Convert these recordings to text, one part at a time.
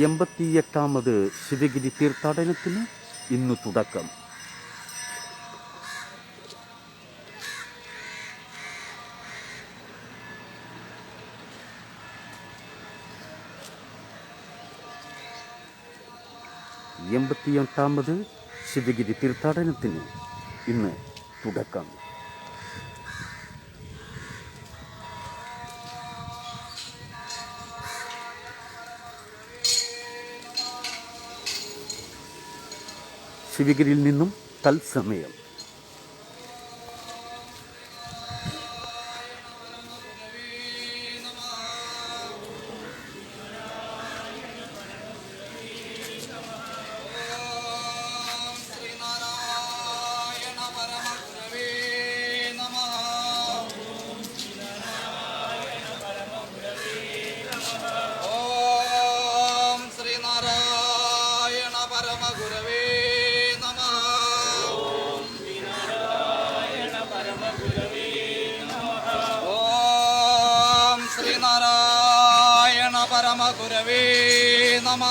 എൺപത്തിയെട്ടാമത് ശിവഗിരി തീർത്ഥാടനത്തിന് ഇന്ന് തുടക്കം. എൺപത്തിയെട്ടാമത് ശിവഗിരി തീർത്ഥാടനത്തിന് ഇന്ന് തുടക്കം. ശിവഗിരിയിൽ നിന്നും തത്സമയം. ഗുരവേ നമ.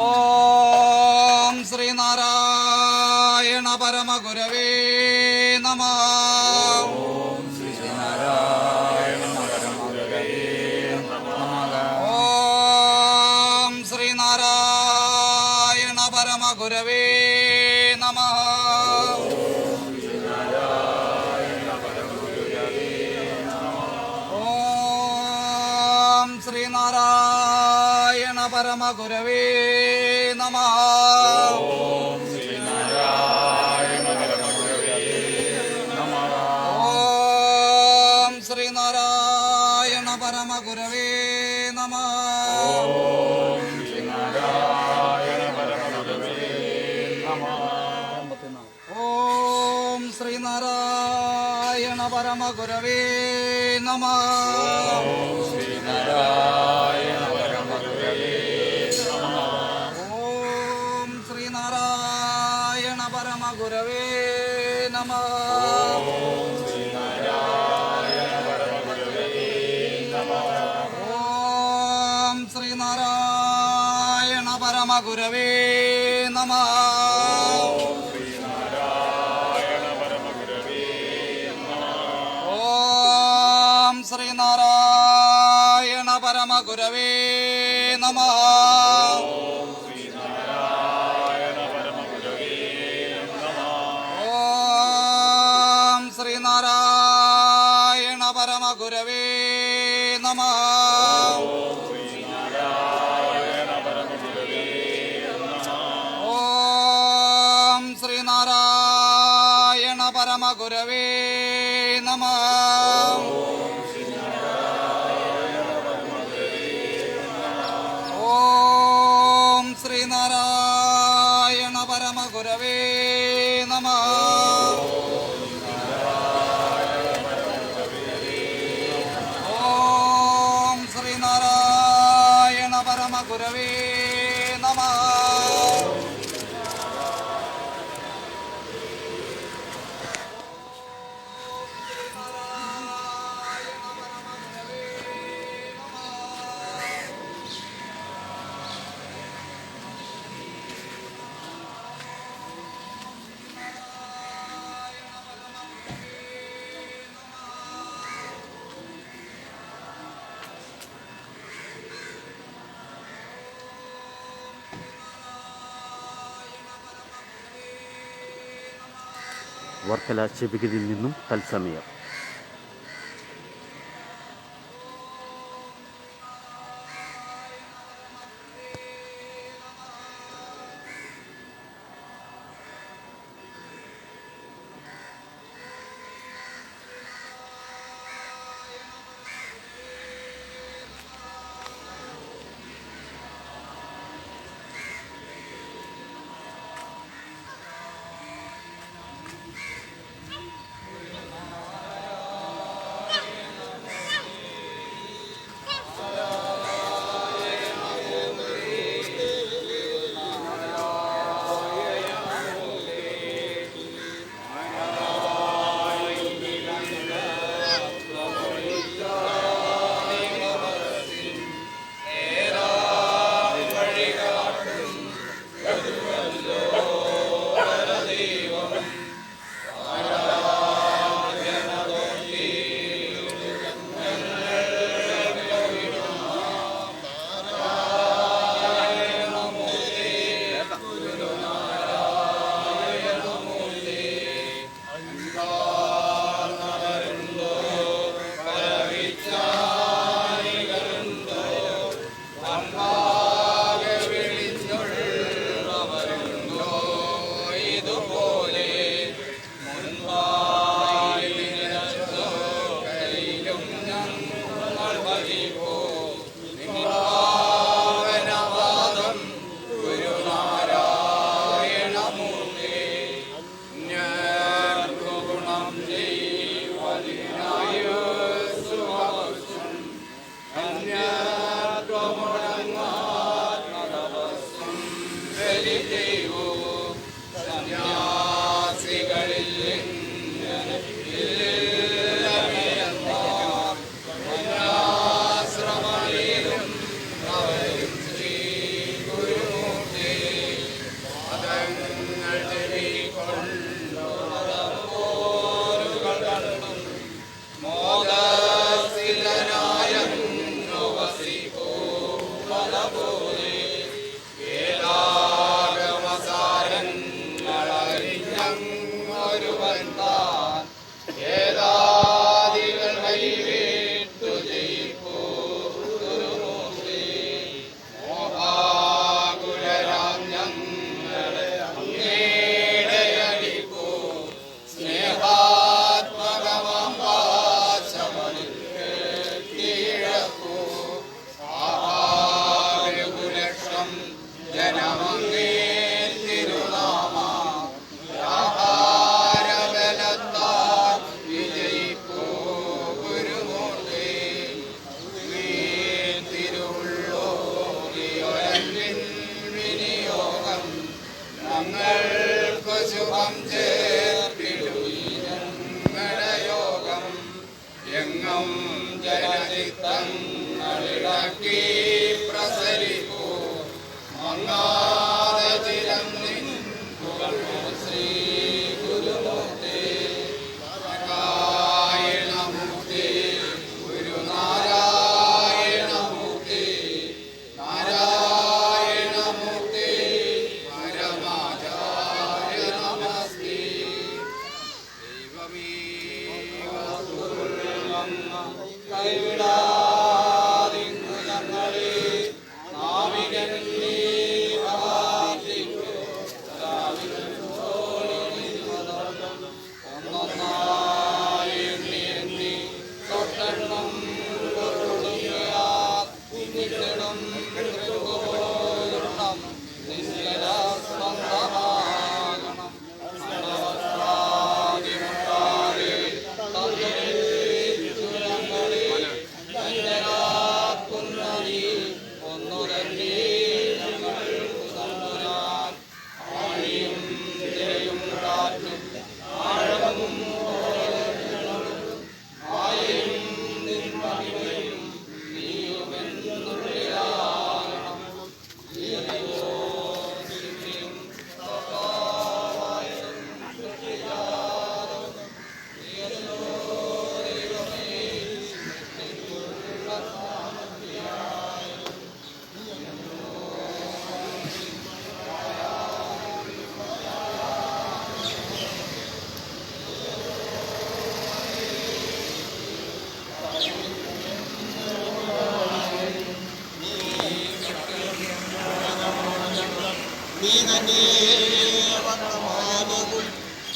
ഓം ശ്രീനാരായണ പരമഗുരവേ പരമഗുരവേ നമ ഓം ശ്രീനാരായണ പരമഗുരവേ നമ ഓം ശ്രീനാരായണ പരമഗുരവേ നമ ശ്രീനാരായണ പരമഗുരവേ വർക്കല ചെവികരിൽ നിന്നും തത്സമയം.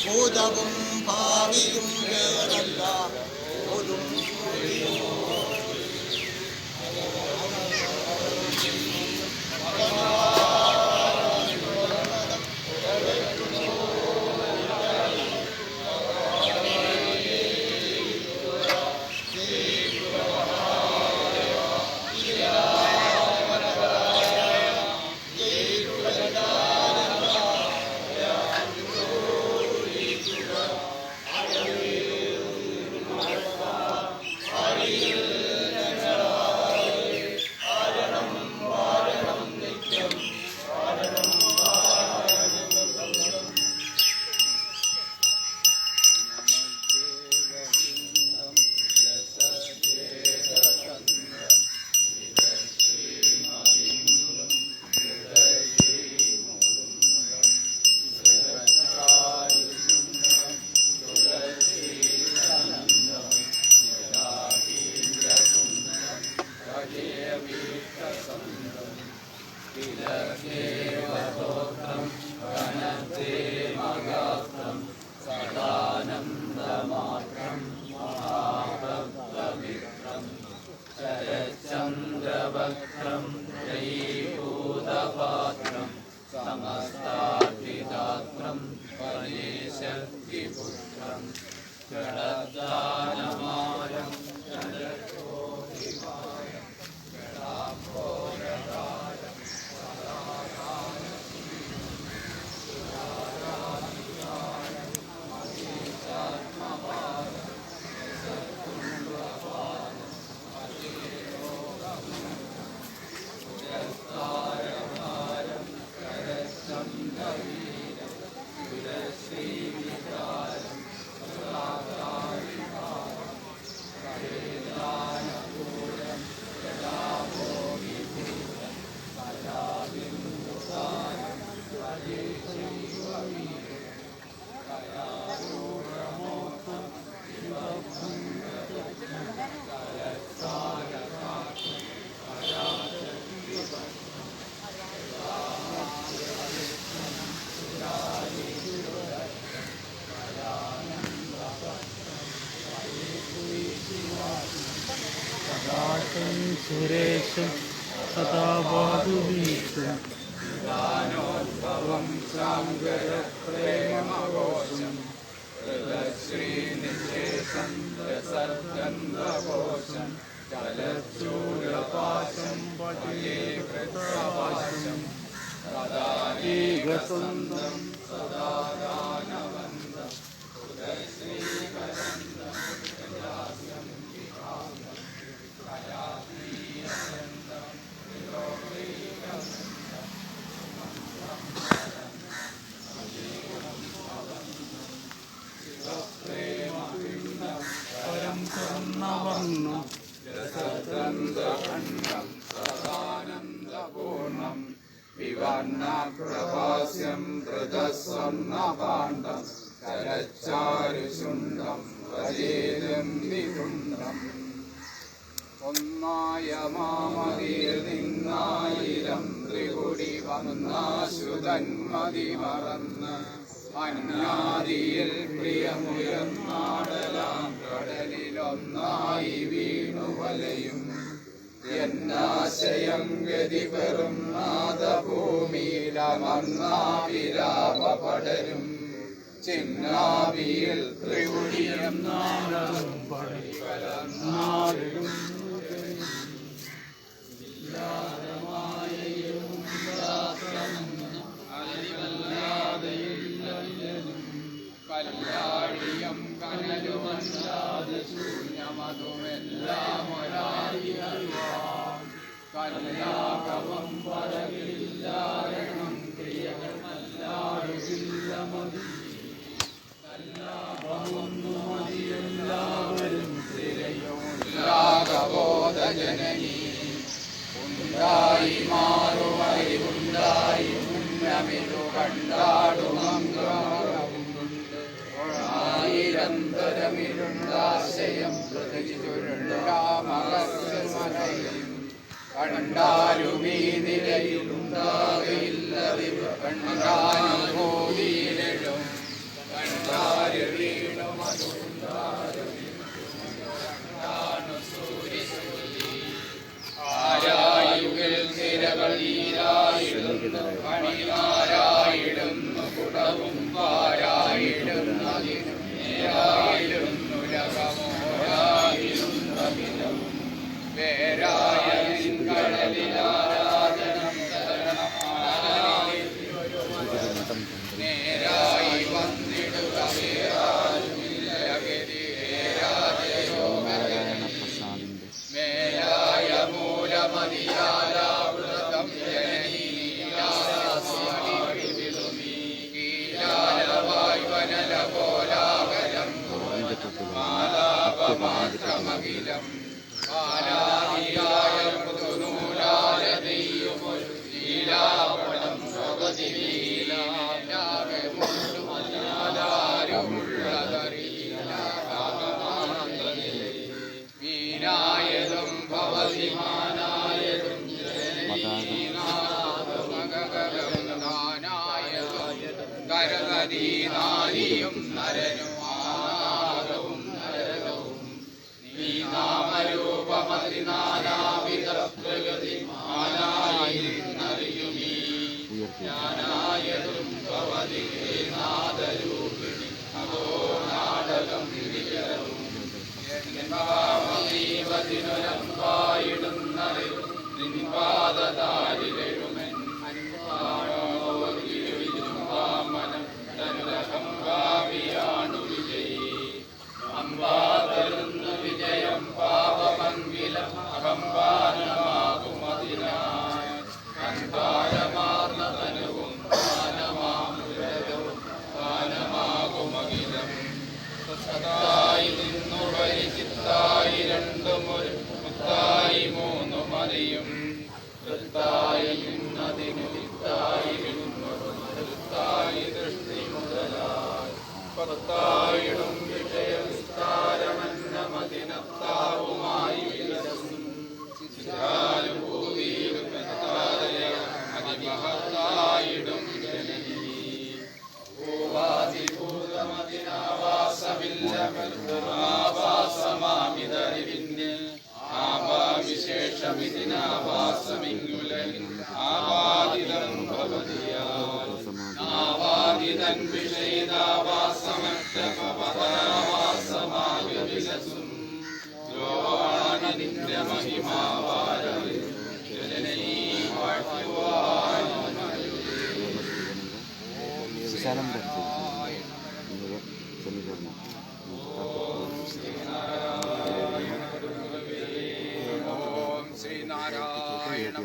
பூதவும் பாவியும் வேறல்ல போதும் സർവം ശാങ്കരപ്രേമഘോഷം ശ്രീനിശേഷന്തസർഗന്ധഘോഷം ചലച്ചൂലപാശം പടയേ കൃത്തപാശം സദാനീകസന്തം സദാ ഗാനവന്തം ഉദയശ്രീ സ്വർണപ്രഭാസ്യം ധൃതസ്വർണപാണ്ഡം ചരച്ചാരുശുണ്ടം വരേരം വികുണ്ടം ഒന്നായ മാമതിയിൽ ത്രികുടി വന്നാശുതന്മതി മറന്ന്. അന്നാദിയിൽ പ്രിയമുയർന്നാടലാം കടലിലൊന്നായി വീണു വലയും. എന്നാശയം ഗതി വെറും നാദഭൂമിയിലമർന്നാവിലാപടരും ചിന്നാവിയിൽ ത്രിപുടിയം നാടും പടികലർന്നാടും കല്ലാടിയം കനലുമല്ലാതെ ശൂന്യമതുമെല്ലാം God. Father, thy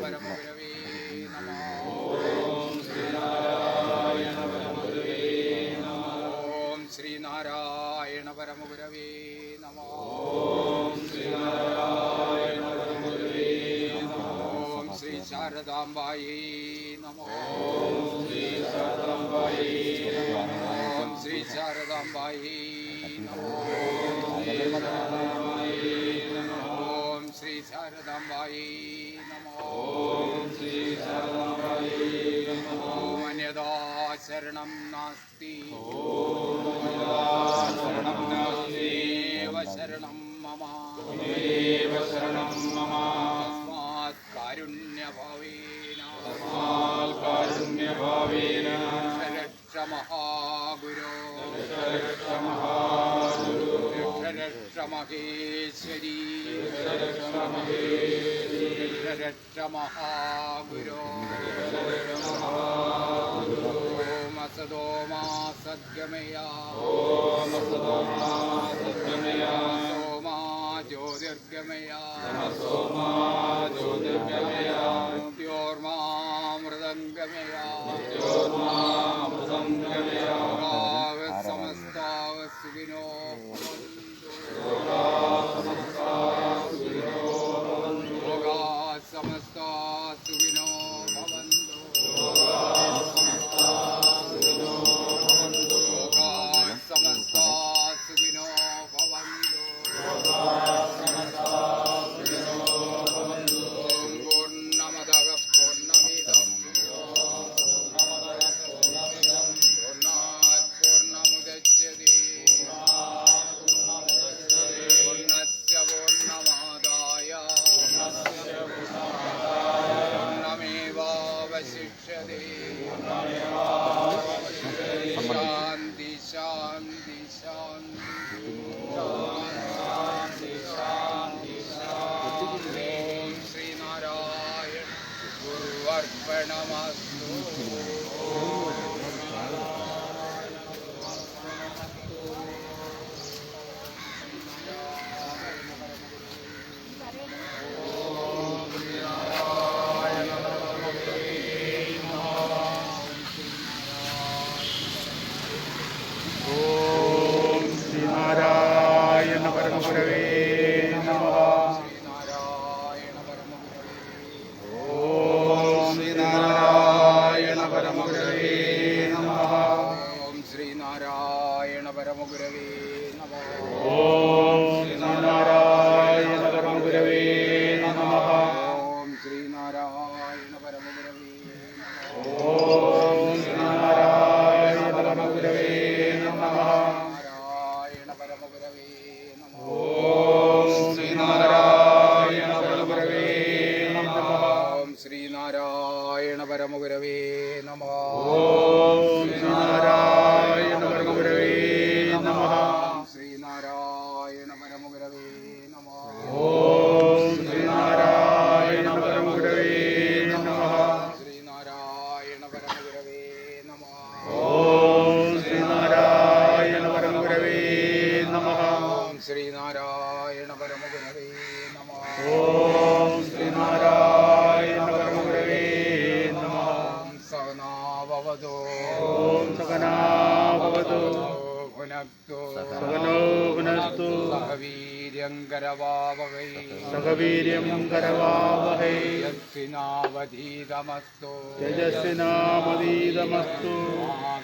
cámara, ശരണം നാസ്തി शरणं ശരണം शरणं मम। ശരണം മമ തസ്മാത് കാരുണ്യഭാവേന കാരുണ്യഭാവേന രക്ഷ മഹാഗുരോ രക്ഷ മഹേശ്വരി രക്ഷ മഹാഗുരോ ഓം सदो मा सद्गमया ॐ सदो मा सद्गमया सोमा ज्योतिर्गमया सोमा ज्योतिर्गमया द्योर्मा मृदङ्गमया द्योर्मा मृदङ्गमया समस्तावस्विनो तेजस्विनामस्तु तेजस्विनामदीदमस्तु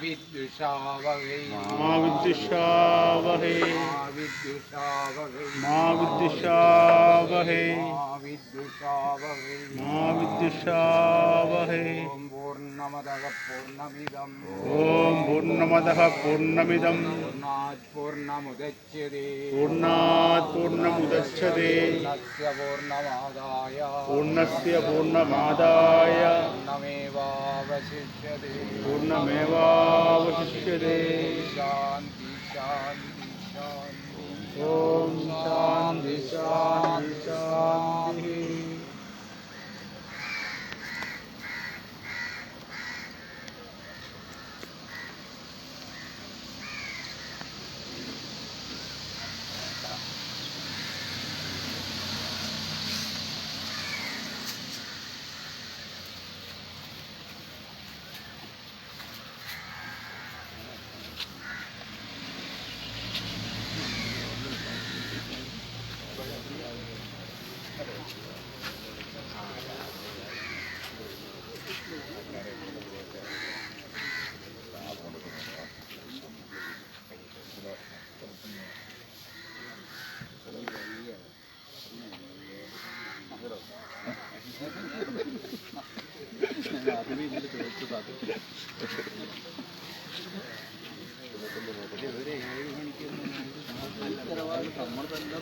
विद्युषावहे मा विद्युषावहे विद्युषावहे मा विद्युषावहे विद्युषावहे मा विद्युषावहे ॐ पूर्णमदः पूर्णमिदं पूर्णात् पूर्णमुदच्छते पूर्णस्य पूर्णमादाय। पूर्णमेवावशिष्यते। शान्ति शान्ति शान्ति। ओम शांति शांति शान्तिः।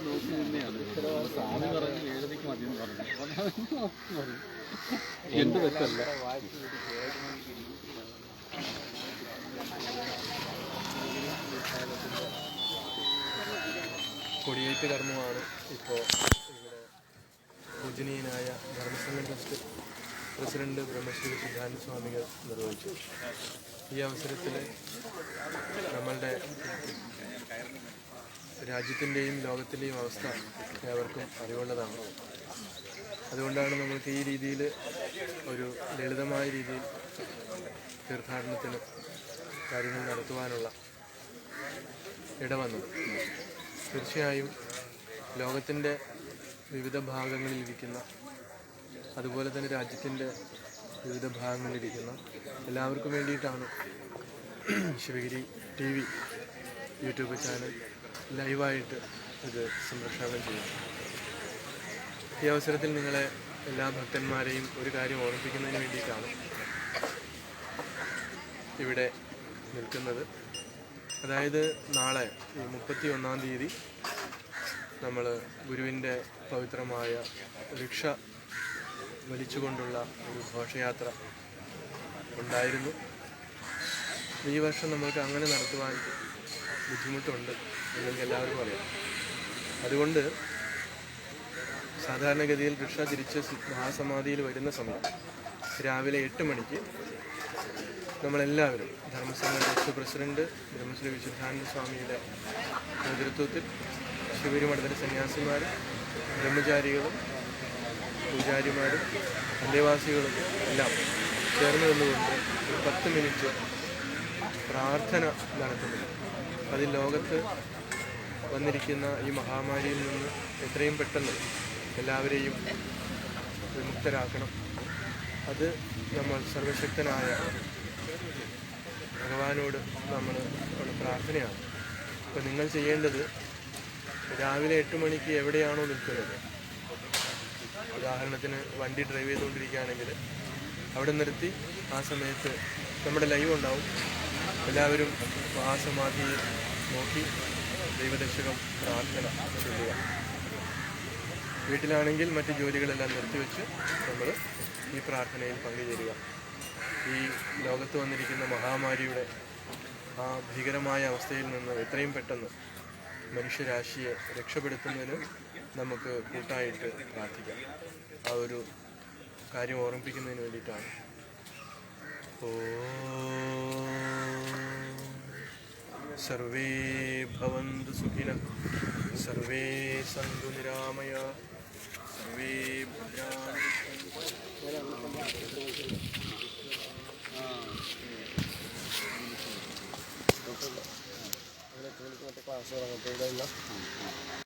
നോക്കി പറഞ്ഞു എന്ത് പറ്റല്ല കൊടിയേറ്റ് കർമ്മമാണ് ഇപ്പോൾ ഇവിടെ പൂജനീയനായ ധർമ്മസംഘം ട്രസ്റ്റ് പ്രസിഡന്റ് ബ്രഹ്മശ്രീ സിദ്ധാനന്ദ സ്വാമികൾ നിർവഹിച്ചു. ഈ അവസരത്തിൽ നമ്മളുടെ രാജ്യത്തിന്റെയും ലോകത്തിന്റെയും അവസ്ഥ ഏവർക്കും അറിവുള്ളതാണ്. അതുകൊണ്ടാണ് നമ്മൾക്ക് ഈ രീതിയിൽ ഒരു ലളിതമായ രീതിയിൽ തീർത്ഥാടനത്തിന് കാര്യങ്ങൾ നടത്തുവാനുള്ള ഇടവന്നത് തീർച്ചയായും ലോകത്തിന്റെ വിവിധ ഭാഗങ്ങളിലിരിക്കുന്ന അതുപോലെ തന്നെ രാജ്യത്തിന്റെ വിവിധ ഭാഗങ്ങളിലിരിക്കുന്ന എല്ലാവർക്കും വേണ്ടിയിട്ടാണ് Sivagiri T V YouTube channel ലൈവായിട്ട് ഇത് സംരക്ഷണം ചെയ്യുന്നത്. ഈ അവസരത്തിൽ നിങ്ങളെ എല്ലാ ഭക്തന്മാരെയും ഒരു കാര്യം ഓർമ്മിപ്പിക്കുന്നതിന് വേണ്ടിയിട്ടാണ് ഇവിടെ നിൽക്കുന്നത്. അതായത് നാളെ മുപ്പത്തി ഒന്നാം തീയതി നമ്മൾ ഗുരുവിന്റെ പവിത്രമായ രിക്ഷ വലിച്ചുകൊണ്ടുള്ള ഒരു ഘോഷയാത്ര ഉണ്ടായിരുന്നു. ഈ വർഷം നമുക്ക് അങ്ങനെ നടത്തുവാൻ ബുദ്ധിമുട്ടുണ്ട് നിങ്ങൾക്ക് എല്ലാവർക്കും അറിയാം. അതുകൊണ്ട് സാധാരണഗതിയിൽ ഋഷ തിരിച്ച് മഹാസമാധിയിൽ വരുന്ന സമയം രാവിലെ എട്ട് മണിക്ക് നമ്മളെല്ലാവരും ധർമ്മസഭ ട്രസ്റ്റ് പ്രസിഡന്റ് ബ്രഹ്മശ്രീ വിശുദ്ധാനന്ദ സ്വാമിയുടെ നേതൃത്വത്തിൽ ശിവരി മഠത്തിലെ സന്യാസിമാരും ബ്രഹ്മചാരികളും പൂജാരിമാരും അന്തേവാസികളും എല്ലാം ചേർന്ന് നിന്നുകൊണ്ട് ഒരു പത്ത് മിനിറ്റ് പ്രാർത്ഥന നടത്തുന്നു അതിൽ ലോകത്ത് വന്നിരിക്കുന്ന ഈ മഹാമാരിയിൽ നിന്ന് എത്രയും പെട്ടെന്ന് എല്ലാവരെയും വിമുക്തരാക്കണം. അത് നമ്മൾ സർവശക്തനായ ഭഗവാനോട് നമ്മൾ പ്രാർത്ഥനയാണ്. അപ്പോൾ നിങ്ങൾ ചെയ്യേണ്ടത് രാവിലെ എട്ട് മണിക്ക് എവിടെയാണോ നിൽക്കുന്നത്? ഉദാഹരണത്തിന് വണ്ടി ഡ്രൈവ് ചെയ്തുകൊണ്ടിരിക്കുകയാണെങ്കിൽ അവിടെ നിർത്തി ആ സമയത്ത് നമ്മുടെ ലൈവ് ഉണ്ടാവും. എല്ലാവരും ആ നോക്കി ദൈവദശകം പ്രാർത്ഥന ചൊല്ലുക വീട്ടിലാണെങ്കിൽ മറ്റ് ജോലികളെല്ലാം നിർത്തിവെച്ച് നമ്മൾ ഈ പ്രാർത്ഥനയിൽ പങ്കുചേരുക. ഈ ലോകത്ത് വന്നിരിക്കുന്ന മഹാമാരിയുടെ ആ ഭീകരമായ അവസ്ഥയിൽ നിന്ന് എത്രയും പെട്ടെന്ന് മനുഷ്യരാശിയെ രക്ഷപ്പെടുത്തുന്നതിന് നമുക്ക് കൂട്ടായിട്ട് പ്രാർത്ഥിക്കാം. ആ ഒരു കാര്യം ഓർമ്മിപ്പിക്കുന്നതിന് വേണ്ടിയിട്ടാണ്. ഓ സർവേ ഭവന്തു സുഖിന സർവേ സന്തു നിരാമയ സർവേ ക്ലാസ് തുടങ്ങട്ടെ